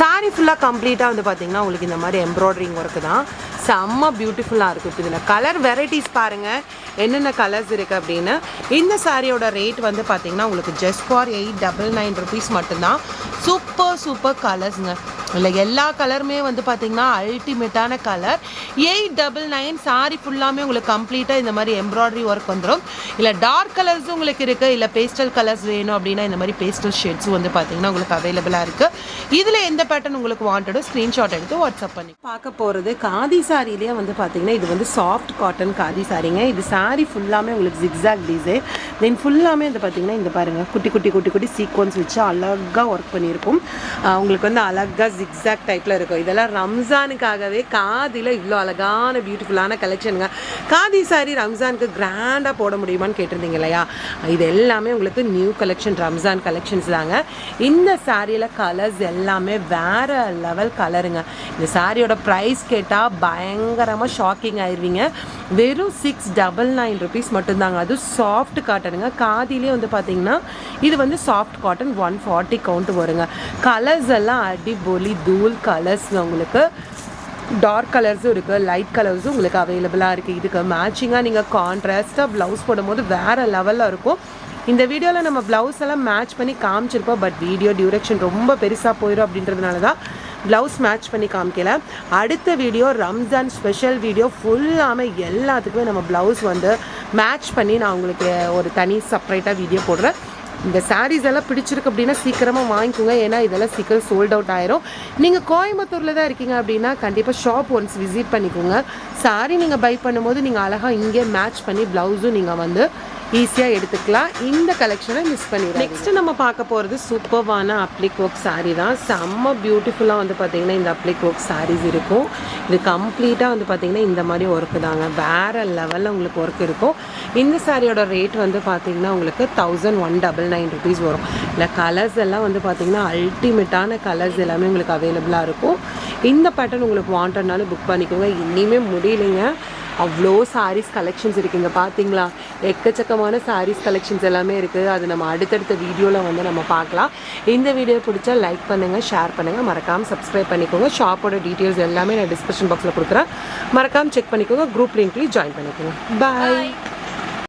சாரீ ஃபுல்லாக கம்ப்ளீட்டாக வந்து பார்த்தீங்கன்னா உங்களுக்கு இந்த மாதிரி எம்ப்ராய்டரிங் ஒர்க்கு தான். செம்ம பியூட்டிஃபுல்லாக இருக்கும் இப்போ இதில். கலர் வெரைட்டிஸ் பாருங்கள் என்னென்ன கலர்ஸ் இருக்குது அப்படின்னு. இந்த சாரியோட ரேட் வந்து பார்த்திங்கன்னா உங்களுக்கு just four eight double nine rupees மட்டும்தான். சூப்பர் சூப்பர் கலர்ஸுங்க இல்லை எல்லா கலருமே வந்து பார்த்தீங்கன்னா அல்டிமேட்டான colour eight double nine sari ஃபுல்லாமே உங்களுக்கு கம்ப்ளீட்டாக இந்த மாதிரி எம்ப்ராய்டரி ஒர்க் வந்துடும் இல்லை டார்க் கலர்ஸும் உங்களுக்கு இருக்குது இல்லை பேஸ்டல் கலர்ஸ் வேணும் அப்படின்னா இந்த மாதிரி பேஸ்டல் ஷேட்ஸும் வந்து பார்த்தீங்கன்னா உங்களுக்கு அவைலபிளாக இருக்குது இதில் எந்த பேட்டர்ன் உங்களுக்கு வாண்டடோ ஸ்க்ரீன்ஷாட் எடுத்து வாட்ஸ்அப் பண்ணி. பார்க்க போகிறது காதி சாரிலேயே வந்து பார்த்தீங்கன்னா இது வந்து சாஃப்ட் காட்டன் காதி சாரிங்க. இது சாரி ஃபுல்லாமே உங்களுக்கு ஜிக்ஸாக் டிசைன் தென் ஃபுல்லாமே வந்து பார்த்தீங்கன்னா இந்த பாருங்கள் குட்டி குட்டி குட்டி குட்டி சீக்வன்ஸ் வச்சு அழகாக ஒர்க் பண்ணி இருக்கும். உங்களுக்கு வந்து அழகாக ஜிக்ஸாக் டைப்பில் இருக்கும். இதெல்லாம் ரம்ஜானுக்காகவே காதியில் இவ்வளோ அழகான பியூட்டிஃபுல்லான கலெக்ஷனுங்க காதி சாரி ரம்ஜானுக்கு கிராண்டாக போட முடியுமான்னு கேட்டிருந்தீங்க இல்லையா? இது எல்லாமே உங்களுக்கு நியூ கலெக்ஷன் ரம்ஜான் கலெக்ஷன்ஸ் தாங்க. இந்த சாரியில் கலர்ஸ் எல்லாமே வேற லெவல் கலருங்க இந்த சாரியோட ப்ரைஸ் கேட்டால் பயங்கரமாக ஷாக்கிங் ஆயிடுவீங்க வெறும் சிக்ஸ் டபுள் நைன் ருபீஸ் மட்டும்தாங்க. அது சாஃப்ட் காட்டனுங்க காதிலே வந்து பார்த்தீங்கன்னா இது வந்து soft cotton one forty count வருங்க. கலர்ஸ் எல்லாம் அடிபொலி தூள் கலர்ஸில் உங்களுக்கு டார்க் கலர்ஸும் இருக்குது லைட் கலர்ஸும் உங்களுக்கு அவைலபிளாக இருக்குது இதுக்கு மேட்சிங்காக நீங்கள் கான்ட்ராஸ்ட்டாக ப்ளவுஸ் போடும்போது வேறு லெவலில் இருக்கும். இந்த வீடியோவில் நம்ம ப்ளவுஸ் எல்லாம் மேட்ச் பண்ணி காமிச்சிருப்போம். பட் வீடியோ டியூரக்ஷன் ரொம்ப பெருசாக போயிடும் அப்படின்றதுனால தான் ப்ளவுஸ் மேட்ச் பண்ணி காமிக்கல. அடுத்த வீடியோ ரம்ஜான் ஸ்பெஷல் வீடியோ ஃபுல்லாமே எல்லாத்துக்குமே நம்ம ப்ளவுஸ் வந்து மேட்ச் பண்ணி நான் உங்களுக்கு ஒரு தனி செப்பரேட்டாக வீடியோ போடுறேன். இந்த சாரீஸ் எல்லாம் பிடிச்சிருக்கு அப்படின்னா சீக்கிரமாக வாங்கிக்கோங்க. ஏன்னா இதெல்லாம் சீக்கிரம் சோல்ட் அவுட் ஆயிரும். நீங்கள் கோயம்புத்தூரில் தான் இருக்கீங்க அப்படின்னா கண்டிப்பாக ஷாப் ஒன்ஸ் விசிட் பண்ணிக்கோங்க. சாரீ நீங்கள் பை பண்ணும்போது நீங்கள் அழகாக இங்கே மேட்ச் பண்ணி ப்ளவுஸும் நீங்கள் வந்து ஈஸியாக எடுத்துக்கலாம். இந்த கலெக்ஷனை மிஸ் பண்ணிடுறோம் நெக்ஸ்ட்டு நம்ம பார்க்க போகிறது சூப்பர்வான அப்ளிக் ஒர்க் சாரீ தான். செம்ம பியூட்டிஃபுல்லாக வந்து பார்த்திங்கன்னா இந்த அப்ளிக் ஒர்க் சாரீஸ் இருக்கும். இது கம்ப்ளீட்டாக வந்து பார்த்தீங்கன்னா இந்த மாதிரி ஒர்க்கு தாங்க. வேறு லெவலில் உங்களுக்கு ஒர்க் இருக்கும். இந்த சாரியோட ரேட் வந்து பார்த்தீங்கன்னா உங்களுக்கு thousand one double nine rupees வரும். இல்லை கலர்ஸ் எல்லாம் வந்து பார்த்திங்கன்னா அல்டிமேட்டான கலர்ஸ் எல்லாமே உங்களுக்கு அவைலபிளாக இருக்கும். இந்த பேட்டர்ன் உங்களுக்கு வாண்டட்னாலும் புக் பண்ணிக்கோங்க. இனிமேல் முடியலைங்க. அவ்வளோ சாரீஸ் கலெக்ஷன்ஸ் இருக்குங்க பார்த்தீங்களா எக்கச்சக்கமான சாரீஸ் கலெக்ஷன்ஸ் எல்லாமே இருக்குது அது நம்ம அடுத்தடுத்த வீடியோவில் வந்து நம்ம பார்க்கலாம். இந்த வீடியோ பிடிச்சா லைக் பண்ணுங்கள் ஷேர் பண்ணுங்கள் மறக்காமல் சப்ஸ்கிரைப் பண்ணிக்கோங்க. ஷாப்போட டீட்டெயில்ஸ் எல்லாமே நான் டிஸ்கிரிப்ஷன் பாக்ஸில் கொடுக்குறேன். மறக்காமல் செக் பண்ணிக்கோங்க. குரூப் லிங்க்லேயும் ஜாயின் பண்ணிக்கோங்க. பாய்